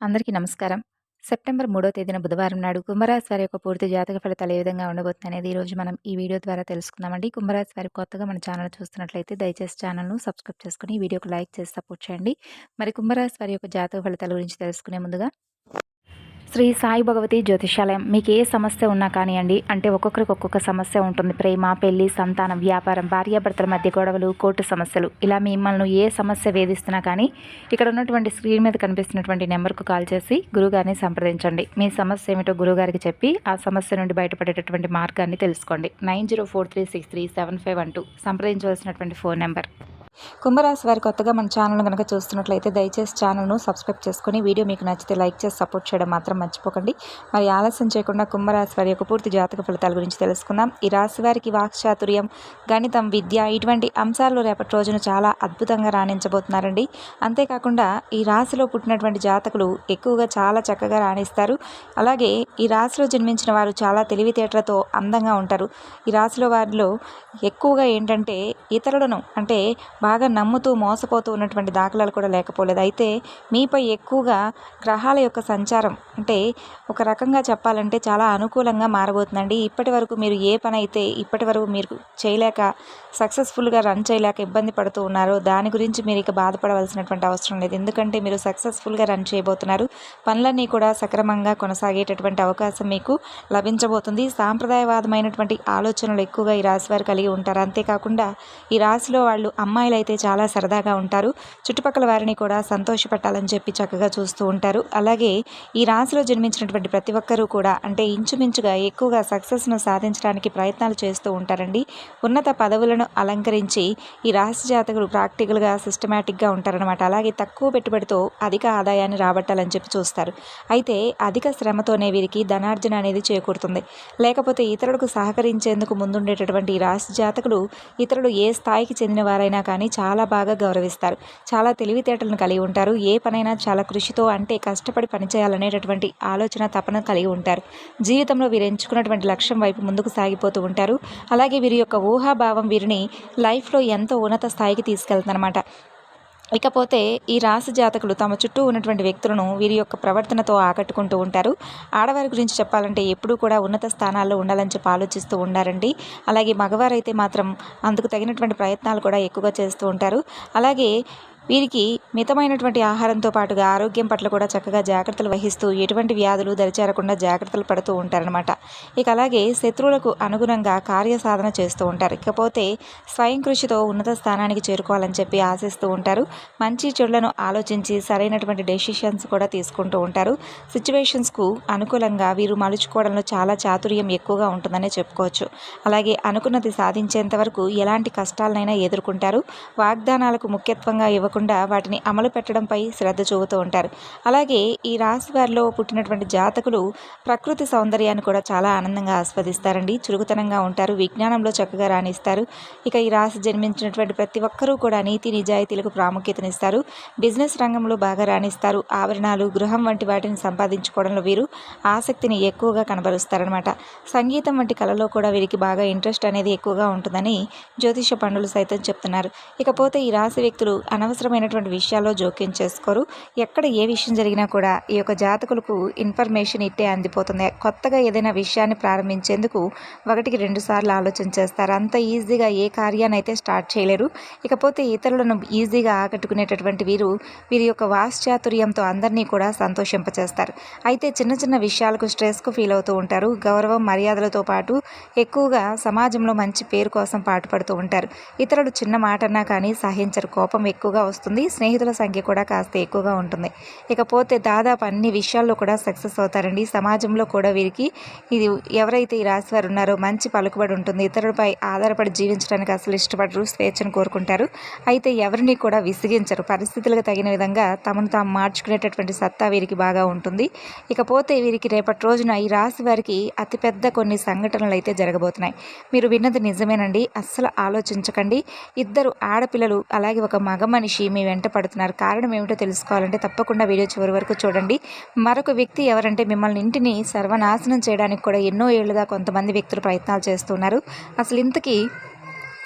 అందరికీ నమస్కారం. సెప్టెంబర్ మూడో తేదీన బుధవారం నాడు కుంభరాశి వారి యొక్క పూర్తి జాతక ఫలితాలు ఏ విధంగా ఉండబోతున్నాయనేది ఈరోజు మనం ఈ వీడియో ద్వారా తెలుసుకుందామండి. కుంభరాశి వారి కొత్తగా మన ఛానల్ చూస్తున్నట్లయితే దయచేసి ఛానల్‌ను సబ్స్క్రైబ్ చేసుకొని ఈ వీడియోకి లైక్ చేసి సపోర్ట్ చేయండి. మరి కుంభరాశి వారి యొక్క జాతక ఫలితాల గురించి తెలుసుకునే ముందుగా శ్రీ సాయి భగవతి జ్యోతిషాలయం మీకు ఏ సమస్య ఉన్నా కానివ్వండి అంటే ఒక్కొక్కరికి ఒక్కొక్క సమస్య ఉంటుంది. ప్రేమ పెళ్ళి సంతానం వ్యాపారం భార్యాభర్తల మధ్య గొడవలు కోర్టు సమస్యలు. ఇలా మిమ్మల్ని ఏ సమస్య వేధిస్తున్నా కానీ ఇక్కడ ఉన్నటువంటి స్క్రీన్ మీద కనిపిస్తున్నటువంటి నెంబర్కు కాల్ చేసి గురుగారిని సంప్రదించండి. మీ సమస్య ఏమిటో గురుగారికి చెప్పి ఆ సమస్య నుండి బయటపడేటటువంటి మార్గాన్ని తెలుసుకోండి. Nine zero four three six three seven five one సంప్రదించవలసినటువంటి phone number. కుంభరాశి వారి కొత్తగా మన ఛానల్ కనుక చూస్తున్నట్లయితే దయచేసి ఛానల్ను సబ్స్క్రైబ్ చేసుకుని వీడియో మీకు నచ్చితే లైక్ చేసి సపోర్ట్ చేయడం మాత్రం మర్చిపోకండి. మరి ఆలస్యం చేయకుండా కుంభరాశి వారి యొక్క పూర్తి జాతక ఫలితాల గురించి తెలుసుకుందాం. ఈ రాశి వారికి వాక్చాతుర్యం గణితం విద్య ఇటువంటి అంశాల్లో రేపటి రోజున చాలా అద్భుతంగా రాణించబోతున్నారండి. అంతేకాకుండా ఈ రాశిలో పుట్టినటువంటి జాతకులు ఎక్కువగా చాలా చక్కగా రాణిస్తారు. అలాగే ఈ రాశిలో జన్మించిన వారు చాలా తెలివితేటలతో అందంగా ఉంటారు. ఈ రాశిలో వారిలో ఎక్కువగా ఏంటంటే ఇతరులను అంటే బాగా నమ్ముతూ మోసపోతూ ఉన్నటువంటి దాఖలాలు కూడా లేకపోలేదు. అయితే మీపై ఎక్కువగా గ్రహాల యొక్క సంచారం అంటే ఒక రకంగా చెప్పాలంటే చాలా అనుకూలంగా మారబోతుందండి. ఇప్పటి వరకు మీరు ఏ పని అయితే ఇప్పటి వరకు మీరు చేయలేక సక్సెస్ఫుల్గా రన్ చేయలేక ఇబ్బంది పడుతూ ఉన్నారో దాని గురించి మీరు ఇక బాధపడవలసినటువంటి అవసరం లేదు. ఎందుకంటే మీరు సక్సెస్ఫుల్గా రన్ చేయబోతున్నారు. పనులన్నీ కూడా సక్రమంగా కొనసాగేటటువంటి అవకాశం మీకు లభించబోతుంది. సాంప్రదాయవాదమైనటువంటి ఆలోచనలు ఎక్కువగా ఈ రాశి వారు కలిగి ఉంటారు. అంతేకాకుండా ఈ రాశిలో వాళ్ళు అమ్మాయిలు అయితే చాలా సరదాగా ఉంటారు. చుట్టుపక్కల వారిని కూడా సంతోషపెట్టాలని చెప్పి చక్కగా చూస్తూ ఉంటారు. అలాగే ఈ రాశిలో జన్మించినటువంటి ప్రతి ఒక్కరూ కూడా అంటే ఇంచుమించుగా ఎక్కువగా సక్సెస్ను సాధించడానికి ప్రయత్నాలు చేస్తూ ఉంటారండి. ఉన్నత పదవులను అలంకరించి ఈ రాశి జాతకులు ప్రాక్టికల్గా సిస్టమేటిక్గా ఉంటారనమాట అలాగే తక్కువ పెట్టుబడితో అధిక ఆదాయాన్ని రాబట్టాలని చెప్పి చూస్తారు. అయితే అధిక శ్రమతోనే వీరికి ధనార్జన అనేది చేకూరుతుంది. లేకపోతే ఇతరులకు సహకరించేందుకు ముందుండేటటువంటి ఈ రాశి జాతకులు ఇతరులు ఏ స్థాయికి చెందిన వారైనా కానీ చాలా బాగా గౌరవిస్తారు. చాలా తెలివితేటలను కలిగి ఉంటారు. ఏ పనైనా చాలా కృషితో అంటే కష్టపడి పనిచేయాలనేటటువంటి ఆలోచన తపన కలిగి ఉంటారు. జీవితంలో వీరు ఎంచుకున్నటువంటి లక్ష్యం వైపు ముందుకు సాగిపోతూ ఉంటారు. అలాగే వీరి యొక్క ఊహాభావం వీరిని లైఫ్లో ఎంతో ఉన్నత స్థాయికి తీసుకెళ్తుందన్నమాట. ఇకపోతే ఈ రాశి జాతకులు తమ చుట్టూ ఉన్నటువంటి వ్యక్తులను వీరి యొక్క ప్రవర్తనతో ఆకట్టుకుంటూ ఉంటారు. ఆడవారి గురించి చెప్పాలంటే ఎప్పుడూ కూడా ఉన్నత స్థానాల్లో ఉండాలని చెప్పి ఆలోచిస్తూ ఉండారండి. అలాగే మగవారైతే మాత్రం అందుకు తగినటువంటి ప్రయత్నాలు కూడా ఎక్కువగా చేస్తూ ఉంటారు. అలాగే వీరికి మితమైనటువంటి ఆహారంతో పాటుగా ఆరోగ్యం పట్ల కూడా చక్కగా జాగ్రత్తలు వహిస్తూ ఎటువంటి వ్యాధులు దరిచేరకుండా జాగ్రత్తలు పడుతూ ఉంటారనమాట ఇక అలాగే శత్రువులకు అనుగుణంగా కార్యసాధన చేస్తూ ఉంటారు. ఇకపోతే స్వయం కృషితో ఉన్నత స్థానానికి చేరుకోవాలని చెప్పి ఆశిస్తూ ఉంటారు. మంచి చెడులను ఆలోచించి సరైనటువంటి డెసిషన్స్ కూడా తీసుకుంటూ ఉంటారు. సిచ్యువేషన్స్కు అనుకూలంగా వీరు మలుచుకోవడంలో చాలా చాతుర్యం ఎక్కువగా ఉంటుందనే చెప్పుకోవచ్చు. అలాగే అనుకున్నది సాధించేంత వరకు ఎలాంటి కష్టాలనైనా ఎదుర్కొంటారు. వాగ్దానాలకు ముఖ్యత్వంగా ఇవ్వకుండా వాటిని అమలు పెట్టడంపై శ్రద్ధ చూపుతూ ఉంటారు. అలాగే ఈ రాశి వారిలో పుట్టినటువంటి జాతకులు ప్రకృతి సౌందర్యాన్ని కూడా చాలా ఆనందంగా ఆస్వాదిస్తారండి. చురుకుతనంగా ఉంటారు విజ్ఞానంలో చక్కగా రాణిస్తారు. ఇక ఈ రాశి జన్మించినటువంటి ప్రతి ఒక్కరూ కూడా నీతి నిజాయితీలకు ప్రాముఖ్యతనిస్తారు. బిజినెస్ రంగంలో బాగా రాణిస్తారు. ఆభరణాలు గృహం వంటి వాటిని సంపాదించుకోవడంలో వీరు ఆసక్తిని ఎక్కువగా కనబరుస్తారనమాట సంగీతం వంటి కళలో కూడా వీరికి బాగా ఇంట్రెస్ట్ అనేది ఎక్కువగా ఉంటుందని జ్యోతిష పండులు సైతం చెప్తున్నారు. ఇకపోతే ఈ రాశి వ్యక్తులు అనవసరమైనటువంటి విషయాల్లో జోక్యం చేసుకోరు. ఎక్కడ ఏ విషయం జరిగినా కూడా ఈ యొక్క జాతకులకు ఇన్ఫర్మేషన్ ఇట్టే అందిపోతుంది. కొత్తగా ఏదైనా విషయాన్ని ప్రారంభించేందుకు ఒకటికి రెండు సార్లు ఆలోచన చేస్తారు. అంత ఈజీగా ఏ కార్యాన్ని అయితే స్టార్ట్ చేయలేరు. ఇకపోతే ఇతరులను ఈజీగా ఆకట్టుకునేటటువంటి వీరు వీరి యొక్క వాశ్చాతుర్యంతో అందరినీ కూడా సంతోషింపచేస్తారు. అయితే చిన్న చిన్న విషయాలకు స్ట్రెస్కు ఫీల్ అవుతూ ఉంటారు. గౌరవం మర్యాదలతో పాటు ఎక్కువగా సమాజంలో మంచి పేరు కోసం పాటుపడుతూ ఉంటారు. ఇతరులు చిన్న మాటన్నా కానీ సహించరు. కోపం ఎక్కువగా వస్తుంది. స్నేహితుల సంఖ్య కూడా కాస్త ఎక్కువగా ఉంటుంది. ఇకపోతే దాదాపు అన్ని విషయాల్లో కూడా సక్సెస్ అవుతారండి. సమాజంలో కూడా వీరికి ఇది ఎవరైతే ఈ రాశి వారు ఉన్నారో మంచి పలుకుబడి ఉంటుంది. ఇతరులపై ఆధారపడి జీవించడానికి అసలు ఇష్టపడరు స్వేచ్ఛను కోరుకుంటారు. అయితే ఎవరిని కూడా విసిగించరు. పరిస్థితులకు తగిన విధంగా తమను తాము మార్చుకునేటటువంటి సత్తా వీరికి బాగా ఉంటుంది. ఇకపోతే వీరికి రేపటి రోజున ఈ రాశి వారికి అతిపెద్ద కొన్ని సంఘటనలు అయితే జరగబోతున్నాయి. మీరు విన్నది నిజమేనండి. అస్సలు ఆలోచించకండి. ఇద్దరు ఆడపిల్లలు అలాగే ఒక మగ మనిషి మీ వెంట పడుతున్నారు. కారణం ఏమిటో తెలుసుకోవాలంటే తప్పకుండా వీడియో చివరి వరకు చూడండి. మరొక వ్యక్తి ఎవరంటే మిమ్మల్ని ఇంటిని సర్వనాశనం చేయడానికి కూడా ఎన్నో ఏళ్ళుగా కొంతమంది వ్యక్తులు ప్రయత్నాలు చేస్తున్నారు. అసలు ఇంతకీ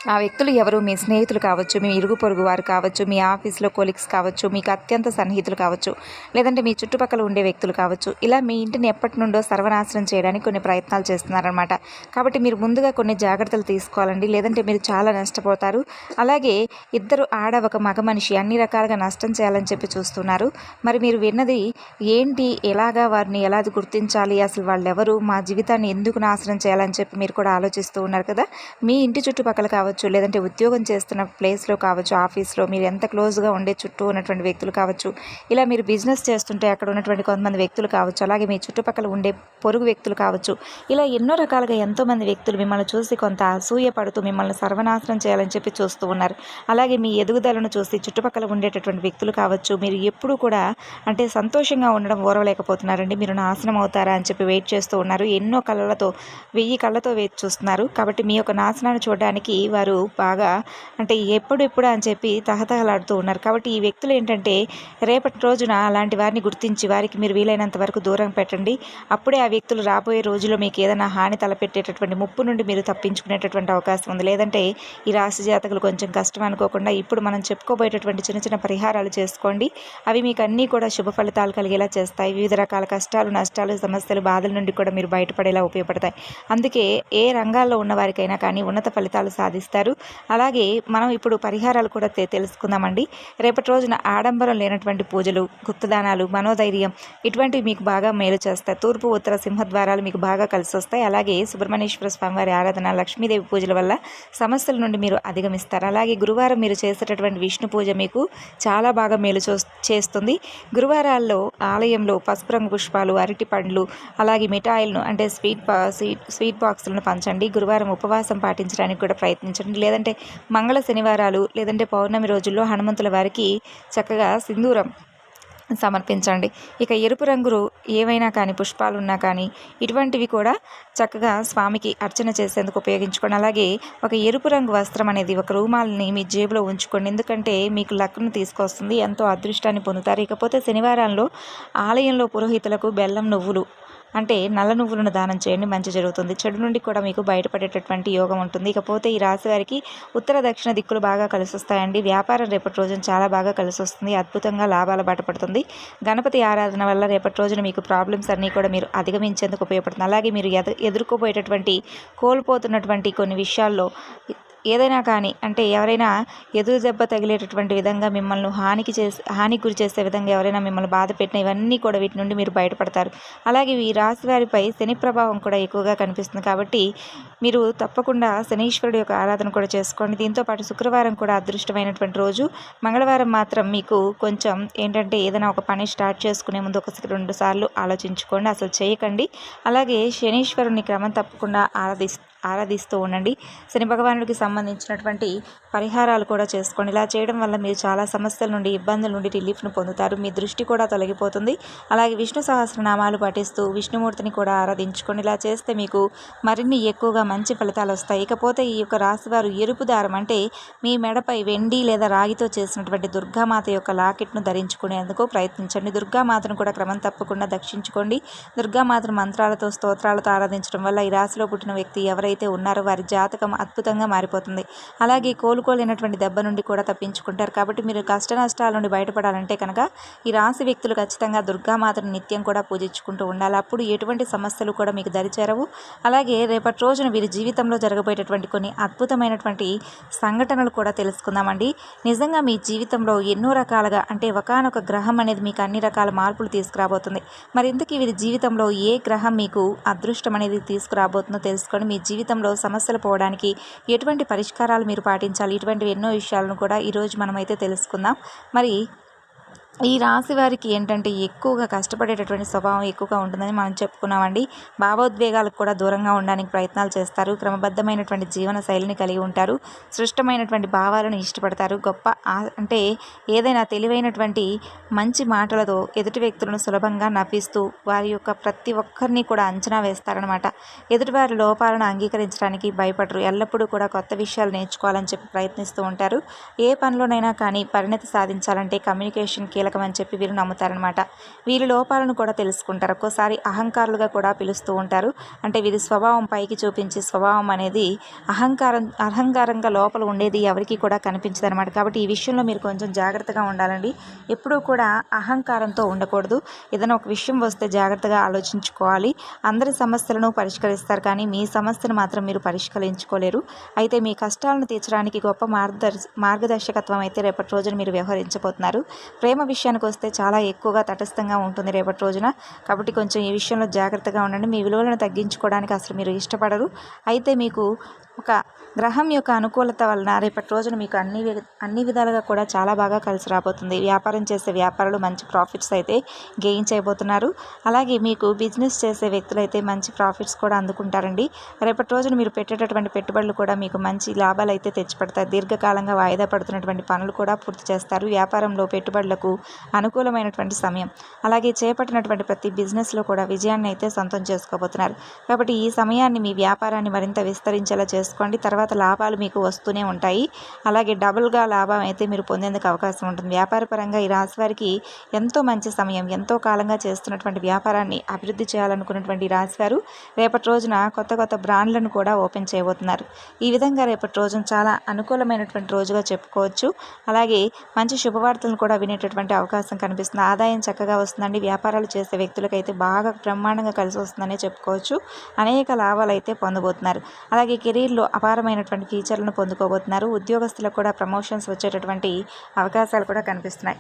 ఆ వ్యక్తులు ఎవరు? మీ స్నేహితులు కావచ్చు మీ ఇరుగు పొరుగు వారు కావచ్చు మీ ఆఫీస్లో కొలీగ్స్ కావచ్చు మీకు అత్యంత సన్నిహితులు కావచ్చు లేదంటే మీ చుట్టుపక్కల ఉండే వ్యక్తులు కావచ్చు ఇలా మీ ఇంటిని ఎప్పటి నుండో సర్వనాశనం చేయడానికి కొన్ని ప్రయత్నాలు చేస్తున్నారనమాట కాబట్టి మీరు ముందుగా కొన్ని జాగ్రత్తలు తీసుకోవాలండి. లేదంటే మీరు చాలా నష్టపోతారు. అలాగే ఇద్దరు ఆడ ఒక మగ మనిషి అన్ని రకాలుగా నష్టం చేయాలని చెప్పి చూస్తున్నారు. మరి మీరు విన్నది ఏంటి? ఎలాగా వారిని ఎలా గుర్తించాలి? అసలు వాళ్ళు ఎవరు మా జీవితాన్ని ఎందుకు నాశనం చేయాలని చెప్పి మీరు కూడా ఆలోచిస్తూ ఉన్నారు కదా. మీ ఇంటి చుట్టుపక్కల కావచ్చు లేదంటే ఉద్యోగం చేస్తున్న ప్లేస్లో కావచ్చు ఆఫీస్లో మీరు ఎంత క్లోజ్గా ఉండే చుట్టూ ఉన్నటువంటి వ్యక్తులు కావచ్చు ఇలా మీరు బిజినెస్ చేస్తుంటే అక్కడ ఉన్నటువంటి కొంతమంది వ్యక్తులు కావచ్చు అలాగే మీ చుట్టుపక్కల ఉండే పొరుగు వ్యక్తులు కావచ్చు ఇలా ఎన్నో రకాలుగా ఎంతోమంది వ్యక్తులు మిమ్మల్ని చూసి కొంత అసూయ పడుతూ మిమ్మల్ని సర్వనాశనం చేయాలని చెప్పి చూస్తూ ఉన్నారు. అలాగే మీ ఎదుగుదలను చూసి చుట్టుపక్కల ఉండేటటువంటి వ్యక్తులు కావచ్చు మీరు ఎప్పుడూ కూడా అంటే సంతోషంగా ఉండడం ఓరవలేకపోతున్నారండి మీరు నాశనం అవుతారా అని చెప్పి వెయిట్ చేస్తూ ఉన్నారు. ఎన్నో కళ్ళతో వెయ్యి కళ్ళతో వెయిట్ చూస్తున్నారు. కాబట్టి మీ యొక్క నాశనాన్ని చూడడానికి వారు బాగా అంటే ఎప్పుడెప్పుడు అని చెప్పి తహతహలాడుతూ ఉన్నారు. కాబట్టి ఈ వ్యక్తులు ఏంటంటే రేపటి రోజున అలాంటి వారిని గుర్తించి వారికి మీరు వీలైనంత వరకు దూరం పెట్టండి. అప్పుడే ఆ వ్యక్తులు రాబోయే రోజుల్లో మీకు ఏదైనా హాని తలపెట్టేటటువంటి ముప్పు నుండి మీరు తప్పించుకునేటటువంటి అవకాశం ఉంది. లేదంటే ఈ రాశి జాతకులు కొంచెం కష్టం అనుకోకుండా ఇప్పుడు మనం చెప్పుకోబోయేటటువంటి చిన్న చిన్న పరిహారాలు చేసుకోండి. అవి మీకు అన్నీ కూడా శుభ ఫలితాలు కలిగేలా చేస్తాయి. వివిధ రకాల కష్టాలు నష్టాలు సమస్యలు బాధల నుండి కూడా మీరు బయటపడేలా ఉపయోగపడతాయి. అందుకే ఏ రంగాల్లో ఉన్న వారికైనా కానీ ఉన్నత ఫలితాలు సాధిస్తారు అలాగే మనం ఇప్పుడు పరిహారాలు కూడా తెలుసుకుందామండి. రేపటి రోజున ఆడంబరం లేనటువంటి పూజలు గుప్తదానాలు మనోధైర్యం ఇటువంటివి మీకు బాగా మేలు చేస్తాయి. తూర్పు ఉత్తర సింహద్వారాలు మీకు బాగా కలిసి వస్తాయి అలాగే సుబ్రహ్మణ్యేశ్వర స్వామివారి ఆరాధన లక్ష్మీదేవి పూజల వల్ల సమస్యల నుండి మీరు అధిగమిస్తారు. అలాగే గురువారం మీరు చేసేటటువంటి విష్ణు పూజ మీకు చాలా బాగా మేలు చూ చేస్తుంది. గురువారాల్లో ఆలయంలో పసుపు రంగు పుష్పాలు అరటి పండ్లు అలాగే మిఠాయిలను అంటే స్వీట్ స్వీట్ స్వీట్ బాక్సులను పంచండి. గురువారం ఉపవాసం పాటించడానికి కూడా ప్రయత్నించండి లేదంటే మంగళ శనివారాలు లేదంటే పౌర్ణమి రోజుల్లో హనుమంతుల వారికి చక్కగా సింధూరం సమర్పించండి. ఇక ఎరుపు రంగులు ఏవైనా కానీ పుష్పాలు ఉన్నా కానీ ఇటువంటివి కూడా చక్కగా స్వామికి అర్చన చేసేందుకు ఉపయోగించుకోండి. అలాగే ఒక ఎరుపు రంగు వస్త్రం అనేది ఒక రూమాల్ని మీ జేబులో ఉంచుకోండి. ఎందుకంటే మీకు లక్ను తీసుకొస్తుంది ఎంతో అదృష్టాన్ని పొందుతారు. ఇకపోతే శనివారంలో ఆలయంలో పురోహితులకు బెల్లం నువ్వులు అంటే నల్ల నువ్వులను దానం చేయండి మంచి జరుగుతుంది. చెడు నుండి కూడా మీకు బయటపడేటటువంటి యోగం ఉంటుంది. ఇకపోతే ఈ రాశి వారికి ఉత్తర దక్షిణ దిక్కులు బాగా కలిసి వస్తాయండి వ్యాపారం రేపటి రోజున చాలా బాగా కలిసి వస్తుంది అద్భుతంగా లాభాల బాట పడుతుంది. గణపతి ఆరాధన వల్ల రేపటి రోజున మీకు ప్రాబ్లమ్స్ అన్నీ కూడా మీరు అధిగమించేందుకు ఉపయోగపడుతుంది. అలాగే మీరు ఎదు ఎదుర్కోబోయేటటువంటి కోల్పోతున్నటువంటి కొన్ని విషయాల్లో ఏదైనా కానీ అంటే ఎవరైనా ఎదురు దెబ్బ తగిలేటటువంటి విధంగా మిమ్మల్ని హానికి చేసి హానికి గురి చేసే విధంగా ఎవరైనా మిమ్మల్ని బాధ పెట్టిన ఇవన్నీ కూడా వీటి నుండి మీరు బయటపడతారు. అలాగే ఈ రాశి వారిపై శని ప్రభావం కూడా ఎక్కువగా కనిపిస్తుంది కాబట్టి మీరు తప్పకుండా శనీశ్వరుడు యొక్క ఆరాధన కూడా చేసుకోండి. దీంతో పాటు శుక్రవారం కూడా అదృష్టమైనటువంటి రోజు. మంగళవారం మాత్రం మీకు కొంచెం ఏంటంటే ఏదైనా ఒక పని స్టార్ట్ చేసుకునే ముందు ఒక రెండు సార్లు ఆలోచించుకోండి అసలు చేయకండి. అలాగే శనీశ్వరుని క్రమం తప్పకుండా ఆరాధిస్తూ ఆరాధిస్తూ ఉండండి. శని భగవానుడికి సంబంధించినటువంటి పరిహారాలు కూడా చేసుకోండి. ఇలా చేయడం వల్ల మీరు చాలా సమస్యల నుండి ఇబ్బందుల నుండి రిలీఫ్ను పొందుతారు. మీ దృష్టి కూడా తొలగిపోతుంది. అలాగే విష్ణు సహస్రనామాలు పాటిస్తూ విష్ణుమూర్తిని కూడా ఆరాధించుకోండి. ఇలా చేస్తే మీకు మరిన్ని ఎక్కువగా మంచి ఫలితాలు వస్తాయి. ఇకపోతే ఈ యొక్క రాశివారు ఎరుపు దారం అంటే మీ మెడపై వెండి లేదా రాగితో చేసినటువంటి దుర్గామాత యొక్క లాకెట్ను ధరించుకునేందుకు ప్రయత్నించండి. దుర్గామాతను కూడా క్రమం తప్పకుండా దక్షించుకోండి. దుర్గామాతను మంత్రాలతో స్తోత్రాలతో ఆరాధించడం వల్ల ఈ రాశిలో పుట్టిన వ్యక్తి ఎవరైతే ఉన్నారో వారి జాతకం అద్భుతంగా మారిపోతుంది. అలాగే కోలుకోలేనటువంటి దెబ్బ నుండి కూడా తప్పించుకుంటారు. కాబట్టి మీరు కష్ట నష్టాల నుండి బయటపడాలంటే కనుక ఈ రాశి వ్యక్తులు ఖచ్చితంగా దుర్గామాతను నిత్యం కూడా పూజించుకుంటూ ఉండాలి. అప్పుడు ఎటువంటి సమస్యలు కూడా మీకు దరిచేరవు అలాగే రేపటి రోజున వీరి జీవితంలో జరగబోయేటటువంటి కొన్ని అద్భుతమైనటువంటి సంఘటనలు కూడా తెలుసుకుందామండి. నిజంగా మీ జీవితంలో ఎన్నో రకాలుగా అంటే ఒకనొక గ్రహం అనేది మీకు అన్ని రకాల మార్పులు తీసుకురాబోతుంది. మరి ఇంతకీ వీరి జీవితంలో ఏ గ్రహం మీకు అదృష్టం అనేది తీసుకురాబోతుందో తెలుసుకొని మీ జీవితం జీవితంలో సమస్యలు పోవడానికి ఎటువంటి పరిష్కారాలు మీరు పాటించాలి? ఇటువంటి ఎన్నో విషయాలను కూడా ఈరోజు మనమైతే తెలుసుకుందాం. మరి ఈ రాశి వారికి ఏంటంటే ఎక్కువగా కష్టపడేటటువంటి స్వభావం ఎక్కువగా ఉంటుందని మనం చెప్పుకున్నామండి. భావోద్వేగాలకు కూడా దూరంగా ఉండడానికి ప్రయత్నాలు చేస్తారు. క్రమబద్ధమైనటువంటి జీవన శైలిని కలిగి ఉంటారు. సృష్టమైనటువంటి భావాలను ఇష్టపడతారు. గొప్ప అంటే ఏదైనా తెలివైనటువంటి మంచి మాటలతో ఎదుటి వ్యక్తులను సులభంగా నవ్విస్తూ వారి యొక్క ప్రతి ఒక్కరిని కూడా అంచనా వేస్తారనమాట ఎదుటివారి లోపాలను అంగీకరించడానికి భయపడరు. ఎల్లప్పుడూ కూడా కొత్త విషయాలు నేర్చుకోవాలని చెప్పి ప్రయత్నిస్తూ ఉంటారు. ఏ పనిలోనైనా కానీ పరిణతి సాధించాలంటే కమ్యూనికేషన్ కీలక కీలకం అని చెప్పి వీరు నమ్ముతారనమాట వీరి లోపాలను కూడా తెలుసుకుంటారు. ఒక్కోసారి అహంకారులుగా కూడా పిలుస్తూ ఉంటారు. అంటే వీరి స్వభావం పైకి చూపించే స్వభావం అనేది అహంకారం అహంకారంగా లోపల ఉండేది ఎవరికి కూడా కనిపించదు అనమాట కాబట్టి ఈ విషయంలో మీరు కొంచెం జాగ్రత్తగా ఉండాలండి. ఎప్పుడూ కూడా అహంకారంతో ఉండకూడదు. ఏదైనా ఒక విషయం వస్తే జాగ్రత్తగా ఆలోచించుకోవాలి. అందరి సమస్యలను పరిష్కరిస్తారు కానీ మీ సమస్యను మాత్రం మీరు పరిష్కరించుకోలేరు. అయితే మీ కష్టాలను తీర్చడానికి గొప్ప మార్గదర్శ మార్గదర్శకత్వం అయితే రేపటి రోజున మీరు వ్యవహరించబోతున్నారు. ప్రేమ విషయానికి వస్తే చాలా ఎక్కువగా తటస్థంగా ఉంటుంది రేపటి రోజున. కాబట్టి కొంచెం ఈ విషయంలో జాగ్రత్తగా ఉండండి. మీ విలువలను తగ్గించుకోవడానికి అసలు మీరు ఇష్టపడరు. అయితే మీకు ఒక గ్రహం యొక్క అనుకూలత వలన రేపటి రోజున మీకు అన్ని అన్ని విధాలుగా కూడా చాలా బాగా కలిసి రాబోతుంది. వ్యాపారం చేసే వ్యాపారులు మంచి ప్రాఫిట్స్ అయితే గెయిన్ చేయబోతున్నారు. అలాగే మీకు బిజినెస్ చేసే వ్యక్తులు అయితే మంచి ప్రాఫిట్స్ కూడా అందుకుంటారండి. రేపటి రోజున మీరు పెట్టేటటువంటి పెట్టుబడులు కూడా మీకు మంచి లాభాలు అయితే తెచ్చిపెడతాయి. దీర్ఘకాలంగా వాయిదా పడుతున్నటువంటి పనులు కూడా పూర్తి చేస్తారు. వ్యాపారంలో పెట్టుబడులకు అనుకూలమైనటువంటి సమయం. అలాగే చేపట్టినటువంటి ప్రతి బిజినెస్లో కూడా విజయాన్ని అయితే సొంతం చేసుకోబోతున్నారు. కాబట్టి ఈ సమయాన్ని మీ వ్యాపారాన్ని మరింత విస్తరించేలా చేసుకోండి. తర్వాత లాభాలు మీకు వస్తూనే ఉంటాయి. అలాగే డబుల్గా లాభం అయితే మీరు పొందేందుకు అవకాశం ఉంటుంది. వ్యాపారపరంగా ఈ రాశి వారికి ఎంతో మంచి సమయం ఎంతో కాలంగా చేస్తున్నటువంటి వ్యాపారాన్ని అభివృద్ధి చేయాలనుకున్నటువంటి రాశి వారు రేపటి రోజున కొత్త కొత్త బ్రాండ్లను కూడా ఓపెన్ చేయబోతున్నారు. ఈ విధంగా రేపటి రోజున చాలా అనుకూలమైనటువంటి రోజుగా చెప్పుకోవచ్చు. అలాగే మంచి శుభవార్తలను కూడా వినేటటువంటి అవకాశం కనిపిస్తుంది. ఆదాయం చక్కగా వస్తుందండి. వ్యాపారాలు చేసే వ్యక్తులకైతే బాగా బ్రహ్మాండంగా కలిసి వస్తుందనే చెప్పుకోవచ్చు. అనేక లాభాలు అయితే పొందబోతున్నారు. అలాగే కెరీర్లో అపారమైన అద్భుతమైనటువంటి ఫీచర్లను పొందుకోబోతున్నారు. ఉద్యోగస్తులకు కూడా ప్రమోషన్స్ వచ్చేటటువంటి అవకాశాలు కూడా కనిపిస్తున్నాయి.